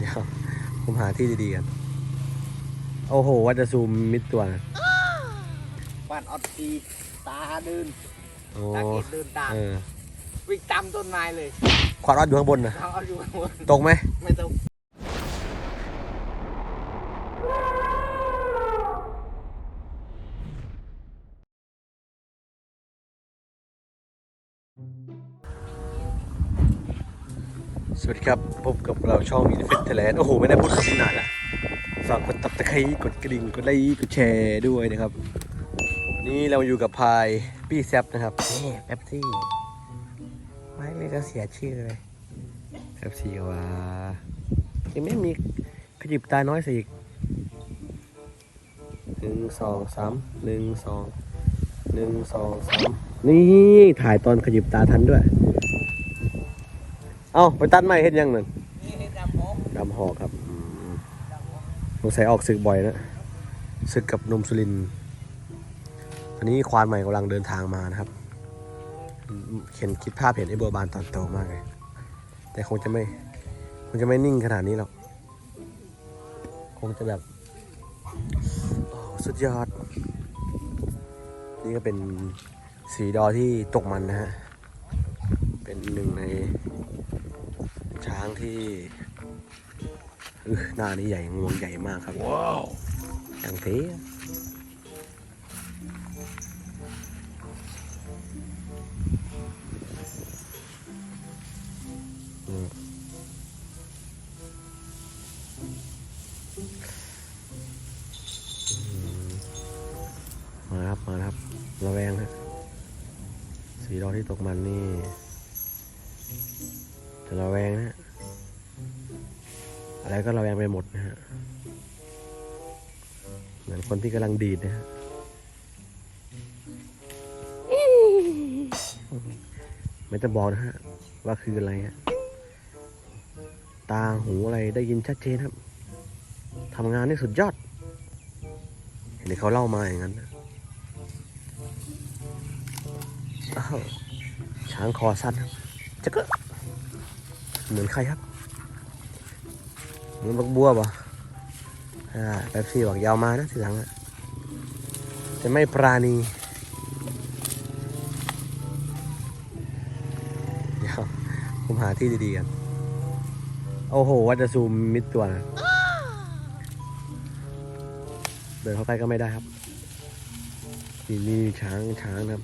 เดี๋ยวผมหาที่ดีๆกัน โอ้โหวัดจะซูมมิดตัวนะบ้านออดตีตาเดินโอ้ตาเกตเดินตามเออวิ่งตามต้นไม้เลยควาดออดอยู่ข้างบนนะเขาเอาอยู่ข้างบนตรงไหมไม่ต้อง วัสดีครับ พบกับเราช่องอินฟิตเทแลนด์โอ้โห ไม่ได้พูดคำนี้นานละฝากกดตับตะไคร้กดกระดิ่ง กดไลค์กดแชร์ด้วยนะครับ วันนี้เราอยู่กับพายพี่แซปนะครับนี่แป๊บซี่ไม่เลยก็เสียชื่อเลยแป๊บซี่ก็ว่ายังไม่มีขยิบตาน้อยสิอีกหนึ่งสองสามหนึ่งสองหนึ่งสองสามนี่ถ่ายตอนขยิบตาทันด้วย เอาไปตัดไม้เห็นยังนั่นนี่เห็นดำหมกดำหอกครับอืมดำหมกสงสัยออกศึกบ่อยนะศึกกับหนมสุรินทร์ตอนนี้ควานใหม่กำลังเดินทางมานะครับอืมเห็นคิดภาพเห็นไอ้บัวบานตอนโตมากเลย แต่คงจะไม่คงจะไม่นิ่งขนาดนี้หรอก คงจะแบบโอ้สุดยอด นี่ก็เป็นสีดอที่ตกมันนะฮะ เป็นหนึ่งใน ช้างที่เออหน้านี้ใหญ่งวงใหญ่มากครับ ว้าวอย่างเท่อืมอืมมาครับ มาครับ ระแวงฮะสีดอที่ตกมันนี่จะ ระแวงนะ อะไรก็ระแวงไปหมดนะฮะ เหมือนคนที่กำลังดีดนะฮะไม่ต้องบอกนะฮะ ว่าคืออะไรฮะ ตาหูอะไรได้ยินชัดเจนครับทำงานได้สุดยอด เห็นเขาเล่ามาอย่างนั้นนะช้างคอสั้นจะก็ เหมือนใครครับ เหมือนบักบัวป่ะอ่าแป๊บซี่บอกยาวมานะทีหลังอะจะไม่ปราณีเดี๋ยวผมหาที่ดีๆกัน โอ้โหวัดจะซูมมิดตัวนะ เดินเข้าใกล้ก็ไม่ได้ครับ นี่นี่ช้างช้างนะครับ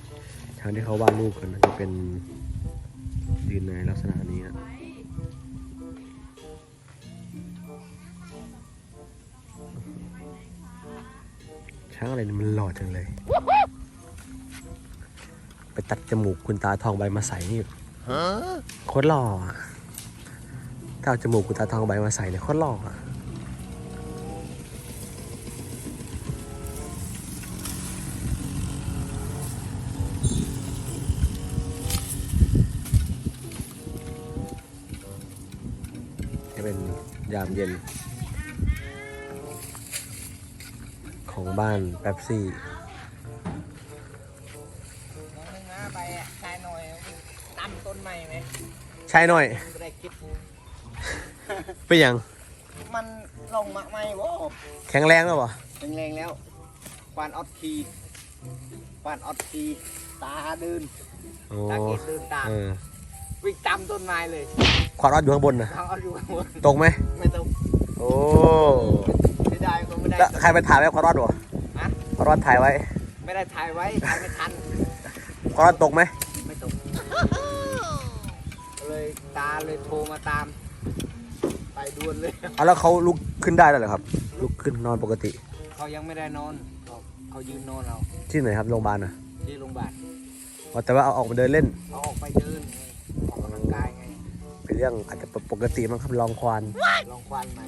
ช้างที่เขาวาดรูปกันนะจะเป็นยืนในลักษณะนี้นะ ช้างอะไรนี่มันหล่อจังเลย ไปตัดจมูกคุณตาทองใบมาใส่นี่โคตรหล่ออะถ้าเอาจมูกคุณตาทองใบมาใส่เนี่ยโคตรหล่ออะจะเป็นยามเย็น บ้านแป๊บซี่น้องนึงนะไปอะชายหน่อยตามต้นไม้ไหมใช่หน่อย ไม่ได้คิดเป็นยังมันลงมาไหมโว้แข็งแรงแล้วปะแรงๆแล้วควานออดทีควานออดทีตาเดินโอ้ตาเกตเดินตามเออวิ่งตามต้นไม้เลยควาดออดอยู่ข้างบนนะเขาเอาอยู่ข้างบนตรงไหมไม่ต้องโอ้ ไม่ได้ก็ไม่ได้แล้วใครไปถ่ายไว้ควาดออดวะฮะควาดออดถ่ายไว้ไม่ได้ถ่ายไว้ถ่ายไม่ทันควาดออดตกไหมไม่ตกเลยตาเลยโทรมาตาม ไปด่วนเลยเอาแล้วเขาลุกขึ้นได้แล้วเหรอครับ ลุกขึ้นนอนปกติ เขายังไม่ได้นอนเขาเขายืนนอนเอาที่ไหนครับโรงพยาบาลนะที่โรงพยาบาลอ๋อแต่ว่าเอาออกมาเดินเล่น เขาออกไปเดินไงออกกำลังกายไงเป็นเรื่องอาจจะปกติมั้งครับลองควานลองควันใหม่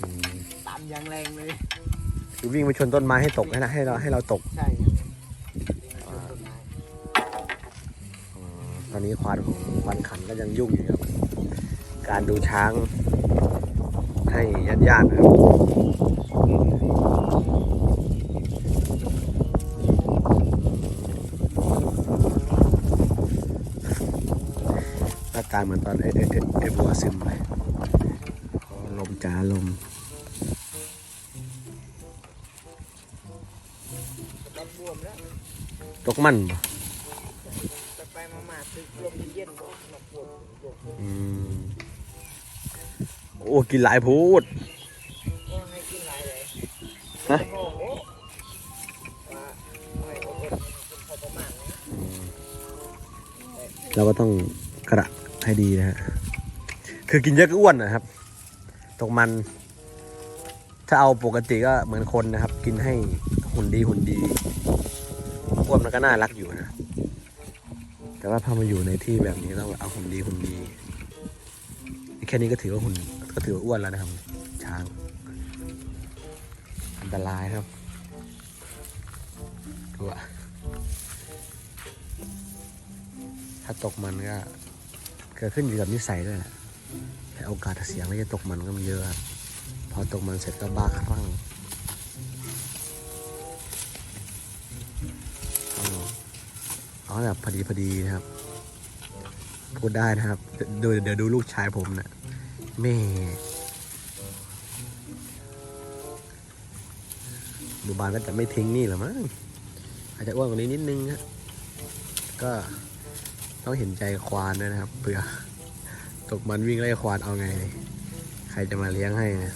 อืม ตามอยังแรงเลย คือวิ่งไปชนต้นไม้ให้ตกให้นะให้เราให้เราตก ใช่ครับนี่มันต้นไม้อ๋อตอนนี้ควานของควานขันก็ยังยุ่งอยู่ครับ การดูช้างให้ญาติญาติๆนะครับหน้าตาเหมือนตอนไอ้ไอ้ไอ้ไอ้บัวซึมเลยขอลลมจ้าลม กมันบ่ไปไปมามาตึกลมเย็นๆก็หนักบวมบวมอืมโอ้กินหลายพูดก็ให้กินหลายเลยฮะโง่โง่ว่าไม่อดทนกินพอประมาณนะเราก็ต้องกระให้ดีนะฮะ คือกินเยอะก็อ้วนนะครับ ตกมัน ถ้าเอาปกติก็เหมือนคนนะครับ กินให้หุ่นดีหุ่นดี อ้วนมันก็น่ารักอยู่นะ แต่ว่าพอมาอยู่ในที่แบบนี้ต้องเอาหุ่นดีหุ่นดี แค่นี้ก็ถือว่าหุ่นก็ถือว่าอ้วนแล้วนะครับ ช้างอันตรายครับดูอะถ้าตกมันก็เกิดขึ้นอยู่กับนิสัยด้วยแหละแต่โอกาสเสียงที่จะตกมันก็มันเยอะครับพอตกมันเสร็จก็บ้าคลั่ง เอาแบบพอดีพอดีนะครับ พูดได้นะครับเดี๋ยวเดี๋ยวดูลูกชายผมนะแม่ดูบานก็จะไม่ทิ้งนี่หรอมั้งอาจจะอ้วนกว่านี้นิดนึงฮะก็ต้องเห็นใจควานด้วยนะครับเผื่อตกมันวิ่งไล่ควานเอาไง ใครจะมาเลี้ยงให้นะ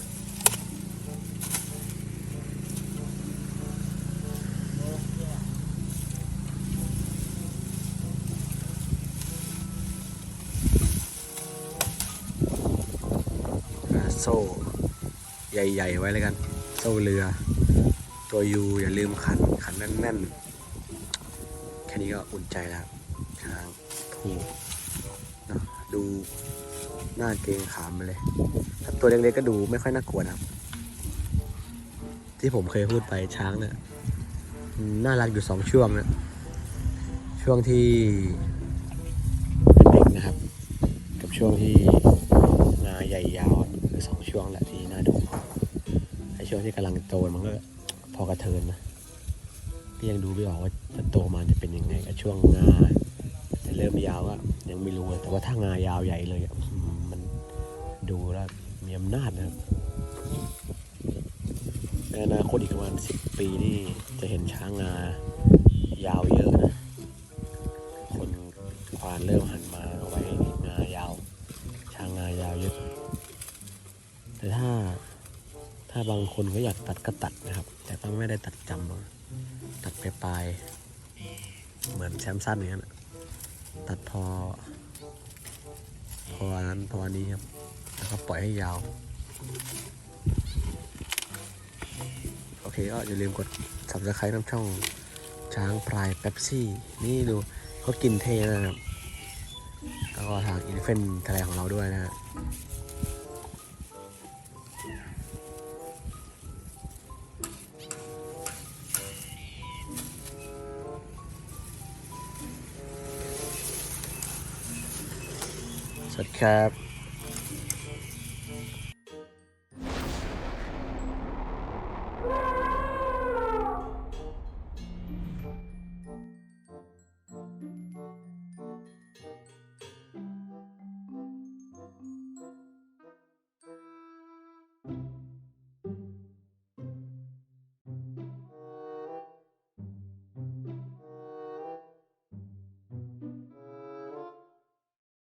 อะ โซ่ใหญ่ๆ ไว้เลยกัน โซ่เรือ ตัวยูอย่าลืมขันขันแน่นๆ แค่นี้ก็อุ่นใจแล้วช้างผูกเนะดูหน้าเกงขามเลย ถ้าตัวเล็กๆก็ดูไม่ค่อยน่ากลัวนะครับ ที่ผมเคยพูดไปช้างเนี่ยน่ารักอยู่สองช่วงนะช่วงที่เป็นเด็กนะครับ กับช่วงที่งาใหญ่ยาว สองช่วงแหละที่น่าดูไอช่วงที่กำลังโตมันก็พอกระเทินนะก็ยังดูไม่ออกว่าจะโตมาจะเป็นยังไงกับช่วงงาจะเริ่มยาวก็ยังไม่รู้แต่ว่าถ้างายาวใหญ่เลยมมันดูแล้วมีอำนาจนะครับในอนาคตอีกประมาณสิบปีนี่จะเห็นช้างงายาวเยอะนะ คนเขาอยากตัดก็ตัดนะครับ แต่ก็ไม่ได้ตัดจำหรอกตัดไปปลายเหมือนแชมสั้นอย่างนั้นตัดพอ พอนั้นพอนี้ครับ แล้วก็ปล่อยให้ยาว โอเคก็อย่าลืมกด subscribe น้ำช่องช้างพลายเป๊ปซี่ นี่ดูเขากินเทนะครับ แล้วก็ทางอินเฟนทะเลของเราด้วยนะฮะ สวัสดีครับ